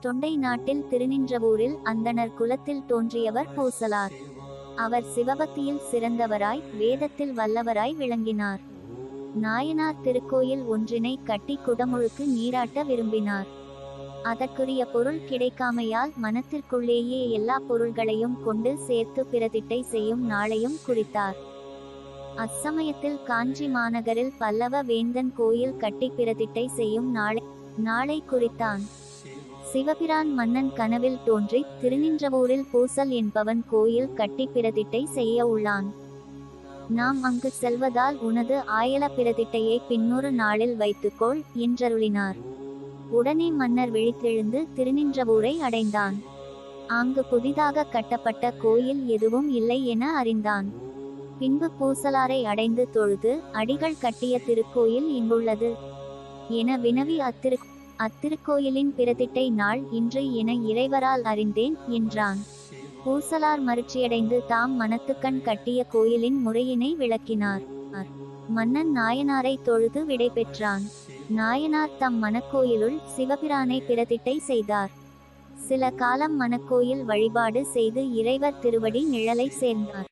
தொண்டை நாட்டில் திருநின்றவூரில் அந்தணர் குலத்தில் தோன்றியவர் பூசலார். அவர் சிவபக்தியில் சிறந்தவராய் வேதத்தில் வல்லவராய் விளங்கினார். நாயனார் திருக்கோயில் ஒன்றினை கட்டி குடமுழுக்கு நீராட்ட விரும்பினார். அதற்குரிய பொருள் கிடைக்காமையால் மனத்திற்குள்ளேயே எல்லா பொருள்களையும் கொண்டு சேர்த்து பிரதிட்டை செய்யும் நாளையும் குறித்தார். அச்சமயத்தில் காஞ்சி மாநகரில் பல்லவ வேந்தன் கோயில் கட்டி பிரதிட்டை செய்யும் நாளை நாளை குறித்தான். சிவபிரான் மன்னன் கனவில் தோன்றி திருநின்றவூரில் பூசல் என்பவன் கோயில் கட்டி பிரதிட்டை செய்ய உள்ளான். நாம் அங்கு செல்வதால் உனது ஆயல பிரதிட்டையை பின்னொரு நாளில் வைத்துக்கொள் என்றருளினார். உடனே மன்னர் விழித்தெழுந்து திருநின்றவூரை அடைந்தான். அங்கு புதிதாக கட்டப்பட்ட கோயில் எதுவும் இல்லை என அறிந்தான். பின்பு பூசலாரை அடைந்து தொழுது அடிகள் கட்டிய திருக்கோயில் இங்குள்ளது என வினவி அத்திரு அத்திருக்கோயிலின் பிரதிட்டை நாள் இன்று என இறைவரால் அறிந்தேன் என்றான். பூசலார் மருட்சியடைந்து தாம் மனத்துக்கண் கட்டிய கோயிலின் முறையினை விளக்கினார். மன்னன் நாயனாரை தொழுது விடை பெற்றான். நாயனார் தம் மனக்கோயிலுள் சிவபிரானை பிரதிட்டை செய்தார். சில காலம் மனக்கோயில் வழிபாடு செய்து இறைவர் திருவடி நிழலை சேர்ந்தார்.